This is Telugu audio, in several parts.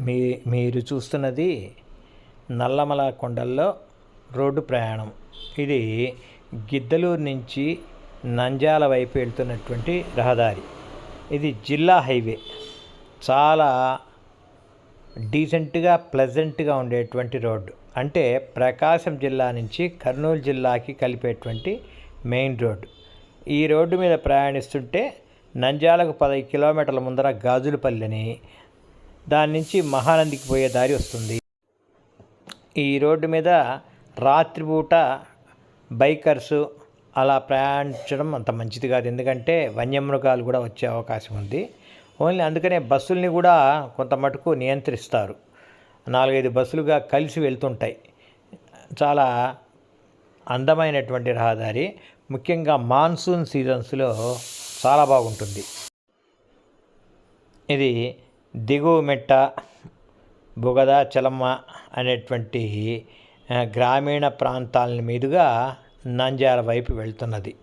మీ మీరు చూస్తున్నది నల్లమల కొండల్లో రోడ్డు ప్రయాణం. ఇది గిద్దలూరు నుంచి నంజాల వైపు వెళ్తున్నటువంటి రహదారి. ఇది జిల్లా హైవే. చాలా డీసెంట్గా ప్లెజెంట్గా ఉండేటువంటి రోడ్డు. అంటే ప్రకాశం జిల్లా నుంచి కర్నూలు జిల్లాకి కలిపేటువంటి మెయిన్ రోడ్డు. ఈ రోడ్డు మీద ప్రయాణిస్తుంటే నంజాలకు పది కిలోమీటర్ల ముందర గాజులపల్లిని దాని నుంచి మహానందికి పోయే దారి వస్తుంది. ఈ రోడ్డు మీద రాత్రిపూట బైకర్స్ అలా ప్రయాణించడం అంత మంచిది కాదు. ఎందుకంటే వన్యమృగాలు కూడా వచ్చే అవకాశం ఉంది. ఓన్లీ అందుకనే బస్సుల్ని కూడా కొంత మటుకు నియంత్రిస్తారు. నాలుగైదు బస్సులుగా కలిసి వెళ్తుంటాయి. చాలా అందమైనటువంటి రహదారి. ముఖ్యంగా మాన్సూన్ సీజన్స్లో చాలా బాగుంటుంది. ఇది దిగువ మెట్ట బుగద చలమ్మ అనేటువంటి గ్రామీణ ప్రాంతాల మీదుగా నంద్యాల వైపు వెళ్తున్నది.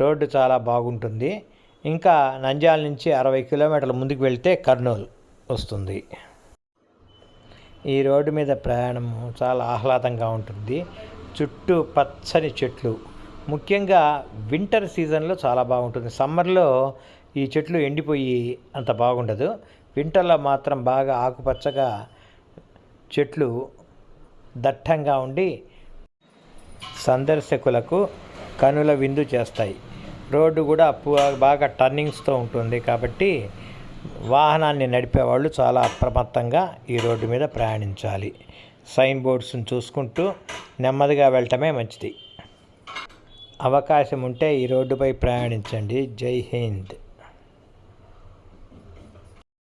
రోడ్డు చాలా బాగుంటుంది. ఇంకా నంద్యాల నుంచి అరవై కిలోమీటర్ల ముందుకు వెళ్తే కర్నూలు వస్తుంది. ఈ రోడ్డు మీద ప్రయాణం చాలా ఆహ్లాదంగా ఉంటుంది. చుట్టూ పచ్చని చెట్లు. ముఖ్యంగా వింటర్ సీజన్లో చాలా బాగుంటుంది. సమ్మర్లో ఈ చెట్లు ఎండిపోయి అంత బాగుండదు. వింటర్లో మాత్రం బాగా ఆకుపచ్చగా చెట్లు దట్టంగా ఉండి సందర్శకులకు కనుల విందు చేస్తాయి. రోడ్డు కూడా బాగా టర్నింగ్స్తో ఉంటుంది కాబట్టి వాహనాన్ని నడిపేవాళ్ళు చాలా అప్రమత్తంగా ఈ రోడ్డు మీద ప్రయాణించాలి. సైన్ బోర్డ్స్ని చూసుకుంటూ నెమ్మదిగా వెళ్ళటమే మంచిది. అవకాశం ఉంటే ఈ రోడ్డుపై ప్రయాణించండి. జై హింద్.